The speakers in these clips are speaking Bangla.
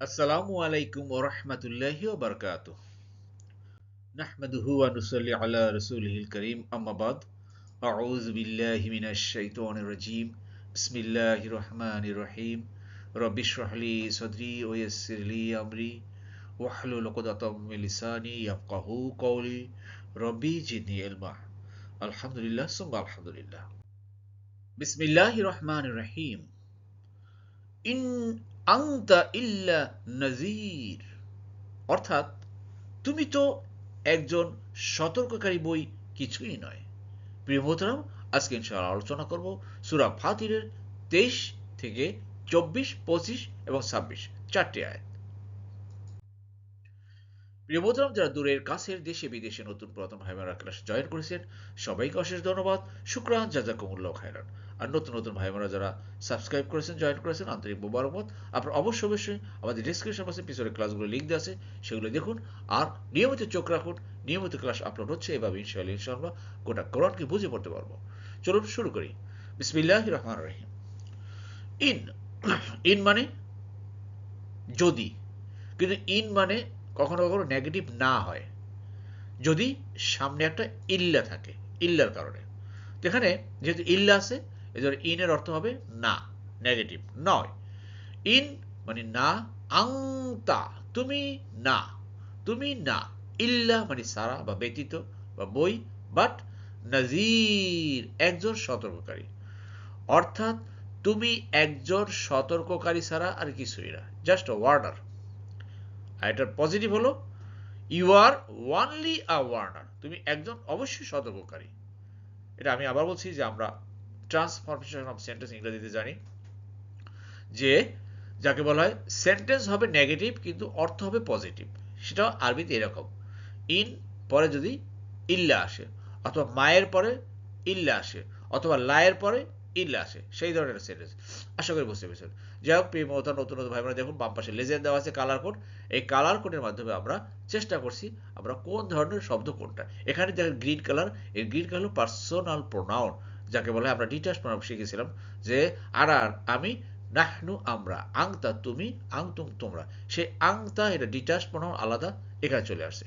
আসসালামু আলাইকুম ওয়া রাহমাতুল্লাহি ওয়া বারাকাতুহু নাহমাদুহু ওয়া নুসাল্লি আলা রাসূলিহিল কারীম আম্মা বাদ আউযু বিল্লাহি মিনাশ শাইতানির রাজীম বিসমিল্লাহির রহমানির রহিম রব্বি ইশরাহ লি সাদরি ওয়া ইয়াসসির লি আমরি ওয়াহলুল উকদাতাম মিন লিসানি ইয়াফকাহু কওলি রব্বি জিদনি ইলমা আলহামদুলিল্লাহ সুম্মা আলহামদুলিল্লাহ বিসমিল্লাহির রহমানির রহিম ইন আংতা ইল্লা নজির অর্থাৎ, তুমি তো একজন সতর্ককারী বই কিছুই নয়। প্রিয় মোহতরাম, আজকে ইনশাআল্লাহ আলোচনা করব সুরা ফাতিরের তেইশ থেকে চব্বিশ, পঁচিশ এবং ছাব্বিশ, চারটি আয়াত। প্রিয় যারা দূরের কাছের দেশে, বিদেশে নতুন প্রথম বোনেরা ক্লাস জয়েন করেছেন, সবাইকে অশেষ ধন্যবাদ। শুক্রান, জাজাকুমুল্লাহ খায়রান। আর নতুন নতুন ভাই বোনেরা যারা সাবস্ক্রাইব করেছেন জয়েন করেছেন, আন্তরিক মোবারকবাদ। আপনার অবশ্যই অবশ্যই আমাদের ডিসক্রিপশন বক্সে পিছনে ক্লাসগুলো লিঙ্ক দেওয়া আছে, সেগুলো দেখুন। আর নিয়মিত চোখ রাখুন, নিয়মিত ক্লাস আপলোড হচ্ছে, এভাবে ইনশাআল্লাহ ইনশাআল্লাহ গোটা কোরআনকে বুঝে পড়তে পারব। চলুন শুরু করি। বিসমিল্লাহ রহমান রহিম। ইন ইন মানে যদি। কিন্তু ইন মানে কখনো কখনো নেগেটিভ না হয়। যদি সামনে একটা ইল্লা থাকে, ইল্লার কারণে। এখানে যেহেতু ইল্লা আছে এদের ইনের অর্থ হবে না নেগেটিভ নয়। ইন মানে না, আংতা, তুমি না তুমি না। ইল্লা মানে সারা বা ব্যতীত বা বই বাট নাজির, একজন সতর্ককারী। অর্থাৎ তুমি একজন সতর্ককারী ছাড়া আর কিছুই না জাস্ট ওয়ার্নার আর এটার পজিটিভ হলো you are only a warner তুমি একজন অবশ্যই সতর্ককারী। এটা আমি আবার বলছি যে আমরা ট্রান্সফরমেশন অফ সেন্টেন্স ইংরেজিতে জানি, যে যাকে বলা হয় সেন্টেন্স হবে নেগেটিভ কিন্তু অর্থ হবে পজিটিভ সেটাও আরবিতে এরকম। ইন পরে যদি ইল্লা আসে, অথবা মায়ের পরে ইল্লা আসে, অথবা লায়ের পরে ইল্লা আসে, সেই ধরনের সেন্টেন্স আশা করি বুঝতে পেরেছেন। যাই হোক, প্রিয় মমতা নতুন নতুন ভাই বোনেরা দেখুন, বাম পাশে লেজের দেওয়া আছে কালার কোড এই কালার কোডের মাধ্যমে আমরা চেষ্টা করছি আমরা কোন ধরনের শব্দ কোনটা। এখানে দেখেন গ্রিন কালার এই গ্রিন কালার পার্সোনাল প্রোনাউন যাকে বলে আমরা ডিটাচ প্রোনাউন শিখেছিলাম, যে আর আর আমি নাহনু আমরা, আংতা তুমি, আংতুম তোমরা। সেই আংতা, এটা ডিটাচ প্রোনাউন আলাদা, এখানে চলে আসছে।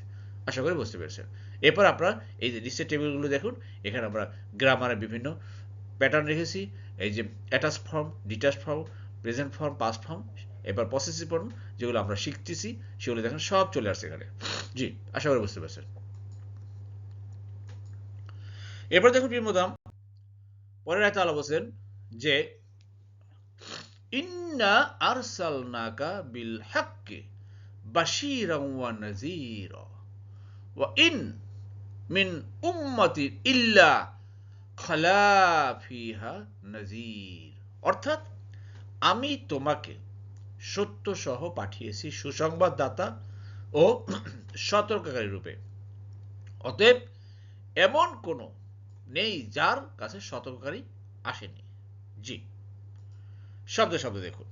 আশা করি বুঝতে পেরেছেন। এরপর আপনারা এই যে নিচের টেবিলগুলো দেখুন, এখানে আমরা গ্রামারের বিভিন্ন প্যাটার্ন রেখেছি। এই যে attach form detach form present form past form এবার পসেসিভ ফর্ম যেগুলো আমরা শিখতেছি, সেগুলো দেখেন সব চলে আসছে এখানে। জি, আশা করি বুঝতে পারছেন। এরপর দেখুন প্রিয়মদাম পরের আয়তা আলো বলছেন যে, ইন্না আরসালনাকা বিল হাক্কি বাশীরাও ওয়া নাযীরা। ওয়া ইন মিন উম্মতি ইল্লা খালা ফিহা নাযীর। অর্থাৎ, আমি তোমাকে সত্য সহ পাঠিয়েছি সুসংবাদদাতা ও সতর্ককারী রূপে। অতএব, এমন কোনো নেই, যার কাছে সতর্ককারী আসেনি। জি। শব্দ শব্দ দেখুন।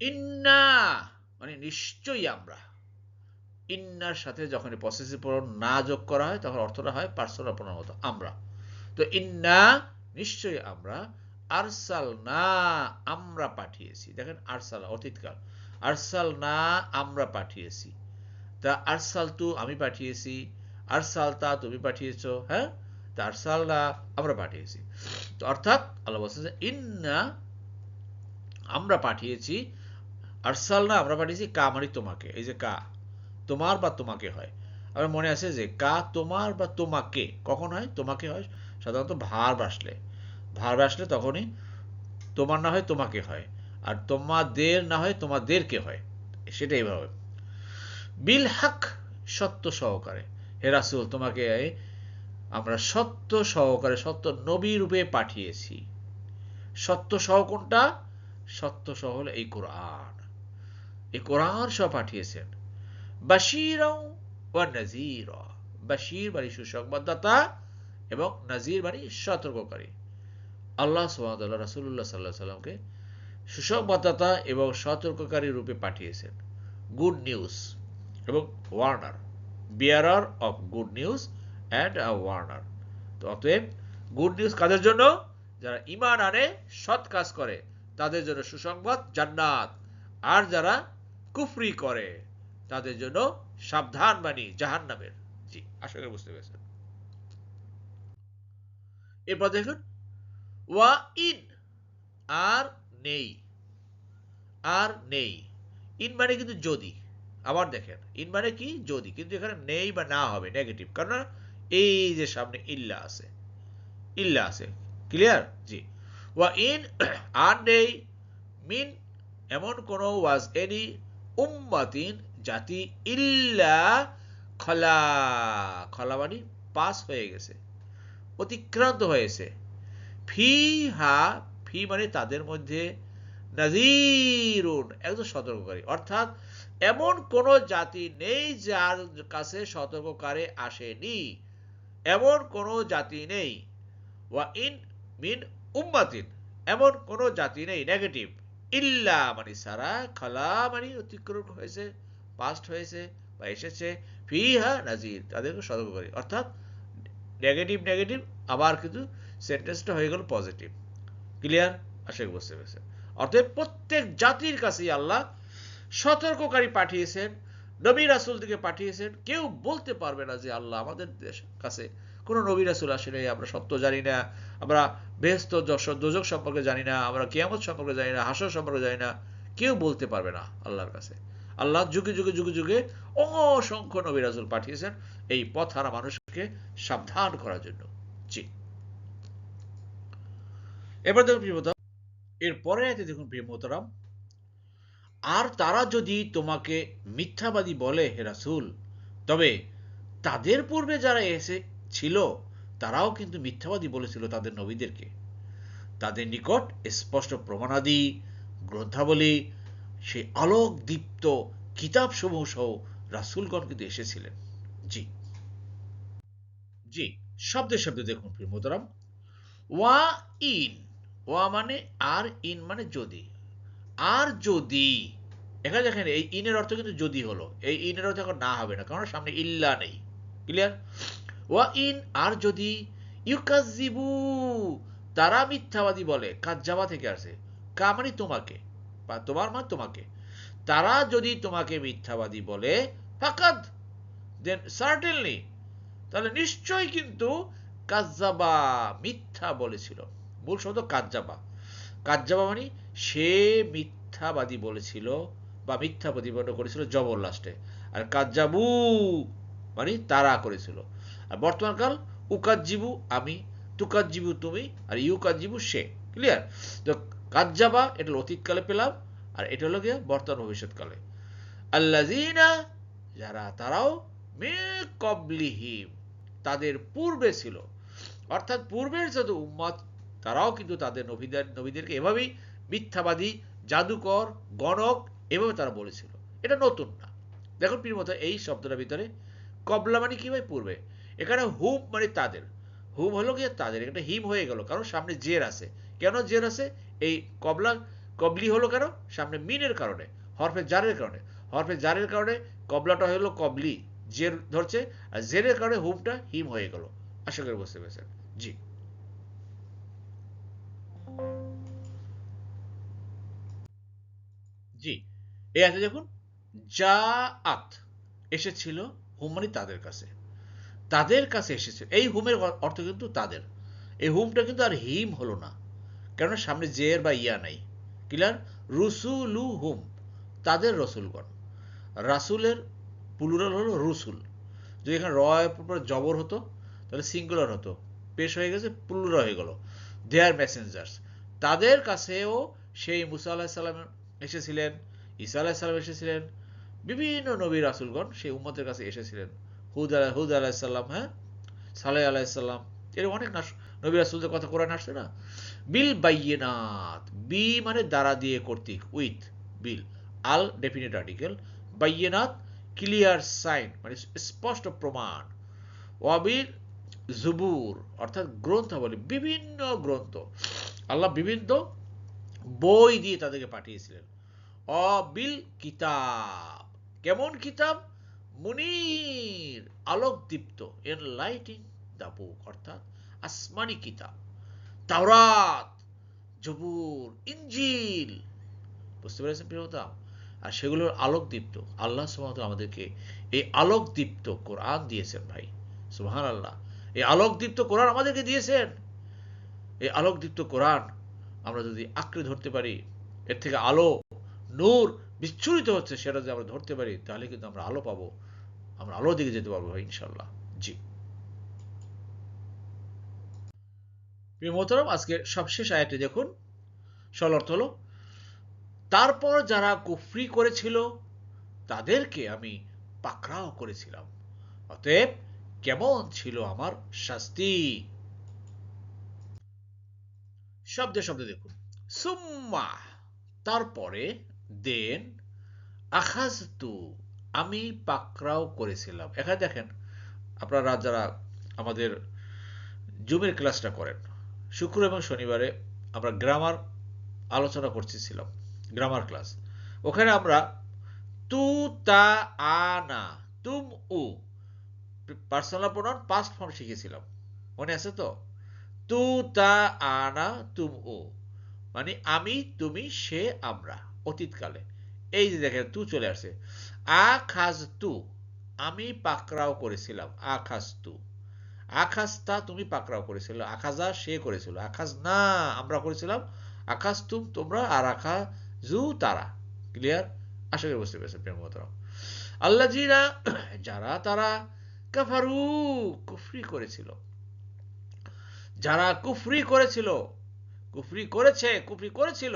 ইন্না মানে নিশ্চয়ই আমরা। ইন্নার সাথে যখন পসেসিভ প্রোনাউন না যোগ করা হয়, তখন অর্থটা হয় পার্সোনাল প্রোনাউন মতো, আমরা। তো ইন্না, নিশ্চয়ই আমরা। আরসাল না আমরা পাঠিয়েছি। দেখেন, আরসাল, অতীতকাল। আরসাল না আমরা পাঠিয়েছি। তা আরসাল তু আমি পাঠিয়েছি আরসাল তা তুমি পাঠিয়েছ হ্যাঁ? তা আরসাল আমরা পাঠিয়েছি। তো অর্থাৎ আল্লাহ বলছে ইন্না আমরা পাঠিয়েছি আরসাল না আমরা পাঠিয়েছি কা মানে তোমাকে, এই যে কা, তোমার বা তোমাকে হয়। আমার মনে আছে যে, কা তোমার বা তোমাকে, কখন হয়? তোমাকে হয় সাধারণত ভার আসলে ভার আসলে তখনই তোমার না হয় তোমাকে হয়, আর তোমাদের না হয় তোমাদেরকে হয়। সেটা এইভাবে বিল হাক সত্য সহকারে। হে রাসুল, তোমাকে আমরা সত্য সহকারে, সত্য নবী রূপে পাঠিয়েছি। সত্য সহ কোনটা? সত্য সহ হলো এই কোরআন। এই কোরআন সহ পাঠিয়েছেন। বাশিরাও ওয়া নাজির বাশির মানে সুসংবাদদাতা এবং নাজির মানে সতর্ককারী। আল্লাহ সোহাদাল্লাহ রাসুল্লাহ সাল্লাহ সাল্লামকে সুসংবাদদাতা এবং সতর্ককারী রূপে পাঠিয়েছেন। গুড নিউজ এবং warner. Bearer of good news and a warner তো অতএব গুড নিউজ কাদের জন্য? যারা ইমান আনে, সৎ কাজ করে, তাদের জন্য সুসংবাদ জান্নাত। আর যারা কুফরি করে, তাদের জন্য সাবধান বাণী জাহান নামের জি, আশা করি বুঝতে পেরেছেন। এরপর দেখুন, ওয়া ইন, আর নেই। আর নেই। ইন মানে কিন্তু যদি। আবার দেখেন ইন মানে কি? যদি, কিন্তু এখানে নেই বা না হবে নেগেটিভ কারণ এই যে সামনে ইল্লা আছে ইল্লা আছে। ক্লিয়ার জি। ওয়া ইন আর নেই, মিন এমন কোন ওয়াজ এনি উম্মাতিন, জাতি ইল্লা খলা খলা মানে পাস হয়ে গেছে, অতিক্রান্ত হয়েছে। ফি হা ফি মানে তাদের মধ্যে নাজিরুন একজন সতর্ককারী। অর্থাৎ এমন কোন জাতি নেই যার কাছে সতর্ককারী আসেনি। এমন কোন জাতি নেই। ওয়া ইন মিন উম্মাতিন, এমন কোন জাতি নেই, নেগেটিভ। ইল্লা মানে সারা খালা মানে অতিক্রম হয়েছে পাস্ট হয়েছে বা এসেছে, ফিহা নাজির তাদেরকে সতর্ককারী অর্থাৎ নেগেটিভ নেগেটিভ, আবার কিন্তু সেন্টেন্সটা হয়ে গেল পজিটিভ ক্লিয়ার আশা করি বুঝতে পেরেছে অর্থাৎ প্রত্যেক জাতির কাছেই আল্লাহ সতর্ককারী পাঠিয়েছেন, নবী রাসুল থেকে পাঠিয়েছেন। কেউ বলতে পারবে না যে আল্লাহ আমাদের কাছে কোনো নবী রাসুল আসে নাই, আমরা সত্য জানি না, আমরা বেহস্ত দোজক সম্পর্কে জানি না, আমরা কিয়ামত সম্পর্কে জানি না, হাসর সম্পর্কে জানি না। কেউ বলতে পারবে না আল্লাহর কাছে। আল্লাহ যুগে যুগে যুগে যুগে অসংখ্য নবী রাসুল পাঠিয়েছেন এই পথ হারা মানুষকে সাবধান করার জন্য। জি। এবার দেখুন প্রিয়তা এরপরে দেখুন প্রিয় মোহতারাম আর তারা যদি তোমাকে মিথ্যাবাদী বলে হে রাসূল, তবে তাদের পূর্বে যারা এসে ছিল, তারাও কিন্তু মিথ্যাবাদী বলেছিল তাদের নবীদেরকে। তাদের নিকট স্পষ্ট প্রমাণাদি, গ্রন্থাবলী, সেই আলোক দীপ্ত কিতাব সমূহ সহ রাসুলগণ কিন্তু এসেছিলেন। জি। জি, শব্দে শব্দে দেখুন প্রিয় ওয়া ইন ওয়া মানে আর ইন মানে যদি। আর যদি, এখানে দেখেন, এই ইনের অর্থ কিন্তু যদি হলো, এই ইনের অর্থ এখন না হবে না, কারণ সামনে ইল্লা নেই। ক্লিয়ার ওয়া ইন, আর যদি ইউকাজিবু তারা মিথ্যাবাদী বলে, কাজ্জাবা থেকে আসে, কা মানে তোমাকে, বা তোমার মা তোমাকে। তারা যদি তোমাকে মিথ্যাবাদী বলে, ফাকাদ দেন সার্টেনলি তাহলে নিশ্চয়ই কিন্তু কাজ্জাবা মিথ্যা বলেছিল। মূল শব্দ কাজ্জাবা। কাজ্জাবা মানে সে মিথ্যাবাদী বলেছিল বা মিথ্যা প্রতিপন্ন করেছিল জবর লাস্টে আর কাজ্জাবু মানে তারা করেছিল। আর বর্তমানকাল উকাজ্জিবু আমি, তুকাজ্জিবু তুমি, আর ইউকাজ্জিবু সে। ক্লিয়ার তো কাজ্জাবা, এটা অতীতকালে পেলাম, আর এটা হলো গিয়ে বর্তমান ভবিষ্যৎকালে। আল্লাজিনা যারা তারাও মে কবলিহিম তাদের পূর্বে ছিল। অর্থাৎ পূর্বের যত উম্মত তারাও কিন্তু তাদের নবীদের, নবীদেরকে এভাবেই মিথ্যাবাদী, জাদুকর, গণক এভাবে তারা বলেছিল। এটা নতুন না। দেখুন প্রিয় এই শব্দটার ভিতরে কবলা মানে কি ভাই? পূর্বে। এখানে হুম মানে তাদের। হুম হলো গিয়ে তাদের। এটা হিম হয়ে গেল। কারণ সামনে জের আছে। কেন জের আছে? এই কবলা, কবলি হলো কেন? সামনে মিনের কারণে, হরফে জারের কারণে। হরফে জারের কারণে কবলাটা হলো কবলি। জের ধরছে। আর জেরের কারণে হুমটা হিম হয়ে গেল। আশা করি বুঝতে পেরেছেন। জি। জি এই আছে দেখুন যা আত এসেছিল হুম মানে তাদের কাছে। তাদের কাছে এসেছে। এই হুমের অর্থ কিন্তু তাদের। এই হুমটা কিন্তু আর হিম হলো না। কেননা সামনে জের বা ইয়া নাই। ক্লিয়ার রুসুলু হুম তাদের রসুলগণ। রাসুলের পুলুরাল হলো রুসুল। যদি এখানে পর জবর হতো, তাহলে সিঙ্গুলার হতো। পেশ হয়ে গেছে পুলুরা হয়ে গেল। দেয়ার মেসেঞ্জার্স তাদের কাছেও সেই মুসা আলাহিসাল্লাম এসেছিলেন, ঈসা আলাহিসাল্লাম এসেছিলেন, বিভিন্ন নবী রাসুলগণ সেই উম্মতের কাছে এসেছিলেন। হুদ আলাহ হুদ আলাহিসাল্লাম হ্যাঁ? সালেহ আলাহিসাল্লাম এরকম অনেক নবী রাসুলদের কথা কোরআন আসছে না? বিল বাইয়েনাত, বি মানে দ্বারা দিয়ে কর্তৃক, উইথ বিল। আল ডেফিনেট আর্টিকেল, বাইয়েনাত, ক্লিয়ার সাইন মানে স্পষ্ট প্রমাণ। ওয়াবির জুবুর, অর্থাৎ গ্রন্থাবলী, বিভিন্ন গ্রন্থ। আল্লাহ বিভিন্ন বই দিয়ে তাদেরকে পাঠিয়েছিলেন। অবিল কিতাব। কেমন কিতাব? মুনির আলোকদীপ্ত এন লাইটিং বুক অর্থাৎ আসমানি কিতাব। তাওরাত, জবুর ইঞ্জিল বুঝতে পেরেছেন প্রিয়তা আর সেগুলোর আলোক দীপ্ত আল্লাহ সুবাহত আমাদেরকে এই আলোক দীপ্ত কোরআন দিয়েছেন ভাই। সুহান আল্লাহ এই আলোক দীপ্ত কোরআন আমাদেরকে দিয়েছেন। এই আলোক দীপ্ত কোরআন আমরা যদি আঁকড়ে ধরতে পারি, এর থেকে আলো, নূর বিচ্ছুরিত হচ্ছে, সেটা যদি আমরা ধরতে পারি, তাহলে কিন্তু আমরা আলো পাবো। আমরা আলো দিকে যেতে পারব ভাই ইনশাল্লাহ জি। প্রিয় মোহতরম আজকে সবশেষ আয়াতটি দেখুন। সল অর্থ হলো, তারপর যারা কুফরি করেছিল, তাদেরকে আমি পাকড়াও করেছিলাম। অতএব কেমন ছিল আমার শাস্তি? শব্দে শব্দে দেখুন। সুম্মা, তারপরে দেন, আখাজতু, আমি পাকড়াও করেছিলাম। এখানে দেখেন, আপনারা যারা আমাদের জুমের ক্লাসটা করেন, শুক্র এবং শনিবারে আমরা গ্রামার আলোচনা করতেছিলাম, গ্রামার ক্লাস। ওখানে আমরা তু, তা আনা তুম, উ পার্সোনাল প্রোনাউন পাস্ট ফর্ম শিখেছিলাম। মনে আছে তো? তু তা আনা তুম উ মানে আমি, তুমি, সে, আমরা, অতীতকালে। এই যে দেখেন, তু চলে আসছে। আ খাজ তু আমি পাকড়াও করেছিলাম। আ খাজ তু আখাস্তা তুমি পাকড়াও করেছিল আখাজা সে করেছিল। আখাজ না আমরা করেছিলাম। আকাশ তুম তোমরা আর আখা জু তারা। ক্লিয়ার আশা করি বুঝতে পেরেছেন প্রেম আল্লাহ জিরা যারা তারা কাফারু, কুফরি করেছিল। যারা কুফরি করেছিল, কুফরি করেছে, কুফরি করেছিল,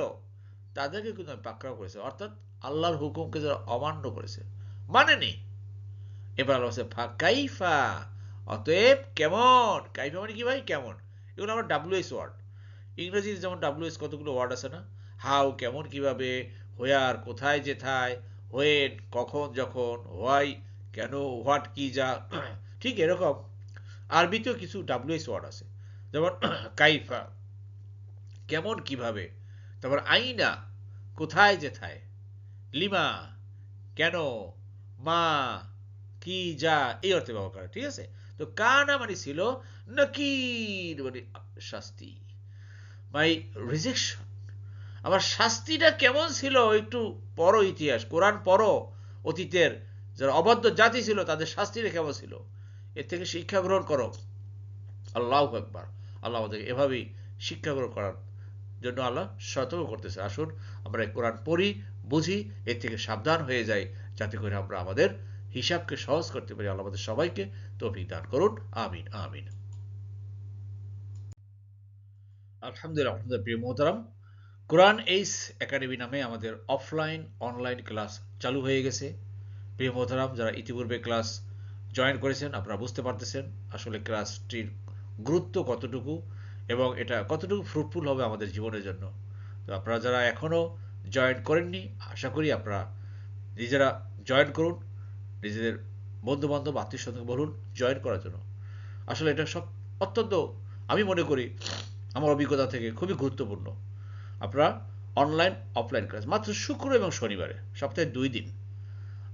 তাদেরকে কিন্তু আমি পাকড়াও করেছে। অর্থাৎ আল্লাহর হুকুমকে যারা অমান্য করেছে, মানেনি। এবার আল্লাহ কাইফা? অতএব কেমন? কাইফা মানে কি ভাই? কেমন? এগুলো আমার ডাব্লিউএস ওয়ার্ড। ইংরেজিতে যেমন ডাব্লিউএস কতগুলো ওয়ার্ড আছে না? হাউ কেমন, কীভাবে, হোয়ার, কোথায়, যেথায়, হোয়েন, কখন, যখন, হোয়াই, কেন, হোয়াট, কি, যা, ঠিক এরকম। আরবিতেও কিছু ডাব্লিউএস ওয়ার্ড আছে। যেমন, কাইফা। কেমন কীভাবে? তারপর, আইনা। কোথায় যেথায়? লিমা। কেন? মা। কি যা। এই অর্থে ব্যবহার করে ঠিক আছে? তো কানা মানে ছিল নকির মানে শাস্তি। My rejection. আমার শাস্তিটা কেমন ছিল? একটু পড়ো ইতিহাস। কোরআন পড়ো, অতীতের যারা অবাধ্য জাতি ছিল, তাদের শাস্তিটা কেমন ছিল? এর থেকে শিক্ষা গ্রহণ করো। আল্লাহ একবার আল্লাহ আমাদের এভাবেই শিক্ষা গ্রহণ করার জন্য আল্লাহ সতর্ক করতেছে। আসুন, আমরা কোরআন পড়ি, বুঝি, এর থেকে সাবধান হয়ে যাই, যাতে করে আমরা আমাদের হিসাবকে সহজ করতে পারি। আল্লাহ আমাদের সবাইকে তৌফিক দান করুন। আমিন আমিন। আলহামদুলিল্লাহ আলহামদুলিল্লাহ, প্রিয় মোহতারাম, কোরআন এইস একাডেমি নামে আমাদের অফলাইন, অনলাইন ক্লাস চালু হয়ে গেছে। প্রিয় মোহতারাম, যারা ইতিপূর্বে ক্লাস জয়েন করেছেন, আপনারা বুঝতে পারতেছেন, আসলে ক্লাসটির গুরুত্ব কতটুকু এবং এটা কতটুকু ফ্রুটফুল হবে আমাদের জীবনের জন্য। তো আপনারা যারা এখনও জয়েন করেননি, আশা করি আপনারা নিজেরা জয়েন করুন, নিজেদের বন্ধু বান্ধব আত্মীয় স্বজন বলুন জয়েন করার জন্য। আসলে এটা সব অত্যন্ত, আমি মনে করি, আমার অভিজ্ঞতা থেকে খুবই গুরুত্বপূর্ণ। আপনারা অনলাইন অফলাইন ক্লাস মাত্র শুক্র এবং শনিবারে, সপ্তাহে দুই দিন।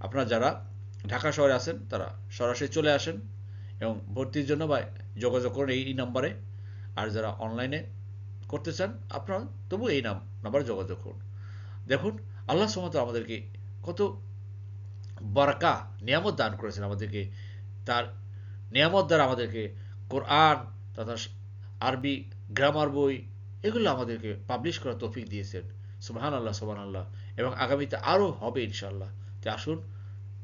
আপনারা যারা ঢাকা শহরে আছেন, তারা সরাসরি চলে আসেন এবং ভর্তির জন্য বা যোগাযোগ করুন এই নাম্বারে। আর যারা অনলাইনে করতে চান, আপনারা তবু এই নাম, নাম্বারে যোগাযোগ করুন। দেখুন, আল্লাহ সমত আমাদেরকে কত বরকা, নিয়ামত দান করেছেন আমাদেরকে। তার নিয়ামত দ্বারা আমাদেরকে কোরআন, তথা আরবি গ্রামার বই, এগুলো আমাদেরকে পাবলিশ করার তৌফিক দিয়েছেন। সুবাহান আল্লাহ সুবাহ আল্লাহ এবং আগামীতে আরও হবে ইনশাল্লাহ তো আসুন,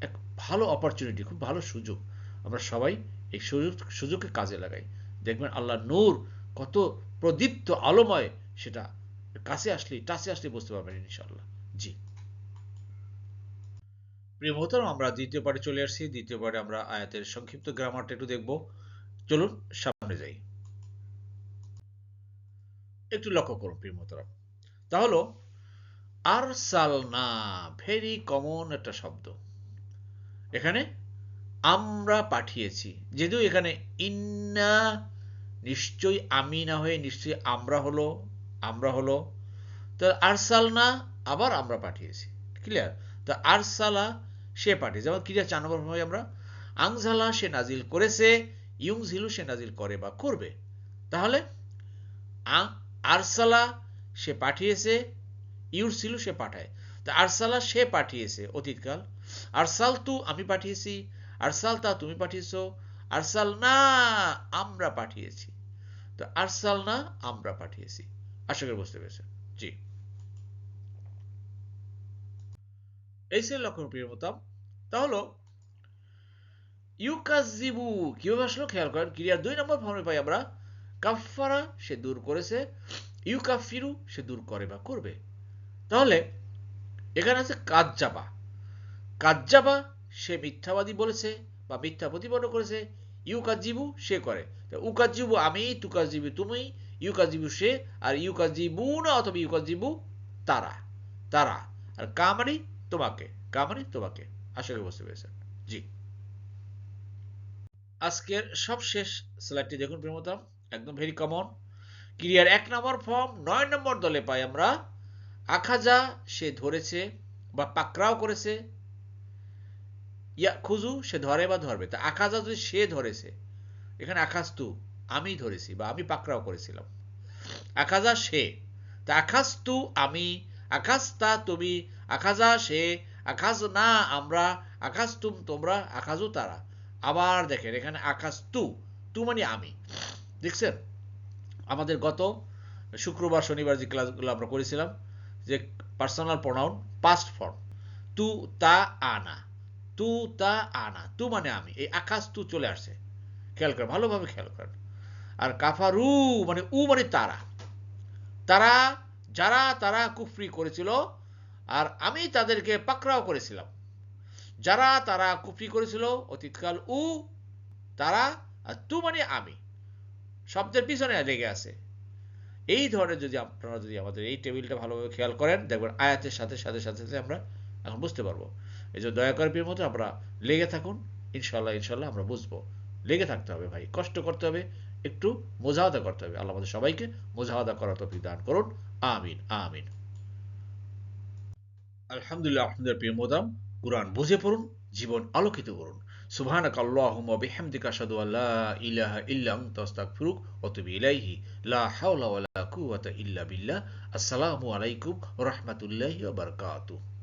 এক ভালো অপরচুনিটি খুব ভালো সুযোগ। আমরা সবাই এই সুযোগ, সুযোগকে কাজে লাগাই। দেখবেন আল্লাহ নূর কত প্রদীপ্ত আলোময় সেটা কাছে আসলেই, টাচে আসলে বুঝতে পারবেন ইনশাল্লাহ জি। প্রিয় আমরা দ্বিতীয় পার্টে চলে আসছি। দ্বিতীয় পার্টে আমরা আয়াতের সংক্ষিপ্ত গ্রামারটা একটু দেখব। চলুন, সামনে যাই। একটু লক্ষ্য করুন, প্রিয় মোহতারাম। তাহলে আর সালনা ভেরি কমন একটা শব্দ। এখানে আমরা পাঠিয়েছি। যেহেতু এখানে ইন্না, নিশ্চয়ই আমি না হয়ে নিশ্চয়ই আমরা হলো আমরা হলো, তো আরসাল না আবার আমরা পাঠিয়েছি। ক্লিয়ার তো আরসালা সে পাঠিয়েছে। যেমন ক্রিয়া চার নম্বর ভাবে আমরা, আংজালা সে নাজিল করেছে ইউং ঝিলু সে নাজিল করে বা করবে। তাহলে আরসালা সে পাঠিয়েছে ইউর সিলু সে পাঠায়। তা আরসালা সে পাঠিয়েছে অতীতকাল। আরসাল তু আমি পাঠিয়েছি আরসাল তা তুমি পাঠিয়েছো? আরসাল না আমরা পাঠিয়েছি। তো আরসাল না আমরা পাঠিয়েছি। আশা করি বুঝতে পেরেছেন। জি। এই ছিল লক্ষণ প্রিয় মতাম। তাহলে ইউকাজিবু, কীভাবে আসলো? খেয়াল করেন, ক্রিয়ার দুই নম্বর ফর্মে পাই আমরা কাফারা সে দূর করেছে। ইউকাফিরু, সে দূর করে বা করবে। তাহলে, এখানে আছে কাজ কাজ্জাবা। কাজ্জাবা সে মিথ্যাবাদী বলেছে বা মিথ্যা প্রতিপন্ন করেছে, ইউকাজিবু সে করে। উকাজিবু আমি, তুকাজিবু তুমি, ইউকাজিবু সে, আর ইউকাজিবু না অথবা ইউকাজিবু তারা তারা। আর কামারি তোমাকে কামারি তোমাকে। আশা করি বুঝতে পেরেছেন। জি। আজকের সবশেষ স্লাইডটি দেখুন প্রেমতাম একদম ভেরি কমন ক্রিয়ার এক নম্বর ফর্ম নয় নম্বর দলে পাই আমরা। আখাজা সে ধরেছে বা পাকড়াও করেছে ইয়া খুজু সে ধরে বা ধরবে। তা আখাজা যদি সে ধরেছে, এখানে আকাস্তু আমি ধরেছি বা আমি পাকড়াও করেছিলাম। আখাজা সে। তা আকাস্তু আমি আকাশ তা তুমি আখাজা সে আকাশ না আমরা আকাশ তুম তোমরা আকাশও তারা। আবার দেখেন, এখানে আকাশ তু তু মানে আমি। দেখছেন? আমাদের গত শুক্রবার, শনিবার যে ক্লাসগুলো আমরা করেছিলাম, যে পার্সোনাল প্রোনাউন পাস্ট ফর্ম তু, তা, আনা। তু, তা, আনা। তু মানে আমি। এই আকাশ তু চলে আসছে। খেয়াল করেন ভালোভাবে খেয়াল করেন আর কাফারু মানে উ মানে তারা। তারা, যারা, তারা কুফরি করেছিল আর আমি তাদেরকে পাকড়াও করেছিলাম। যারা, তারা কুফরি করেছিল, অতীতকাল উ, তারা আর তু মানে আমি। শব্দের পিছনে লেগে আছে। এই ধরনের যদি আপনারা যদি আমাদের এই টেবিলটা ভালোভাবে খেয়াল করেন, দেখবেন আয়াতের সাথে সাথে সাথে সাথে আমরা এখন বুঝতে পারব। এই যে দয়া করে মতো আমরা লেগে থাকুন। ইনশাল্লাহ ইনশাল্লাহ আমরা বুঝব। লেগে থাকতে হবে ভাই, কষ্ট করতে হবে, একটু মোজাহাদা করতে হবে। আল্লাহ আমাদের সবাইকে মোজাহাদা করার তফিক দান করুন। আমিন আমিন। আলহামদুলিল্লাহ আপনাদের প্রিয় মোদাম, কোরআন বুঝে পড়ুন, জীবন আলোকিত করুন। সুবহানাক আল্লাহুম্মা বিহামদিকা ইলাইহি। লা হাওলা কুওয়াতা ইল্লা বিল্লাহ। আসসালামু আলাইকুম ওয়া রাহমাতুল্লাহি ওয়া বারাকাতুহু।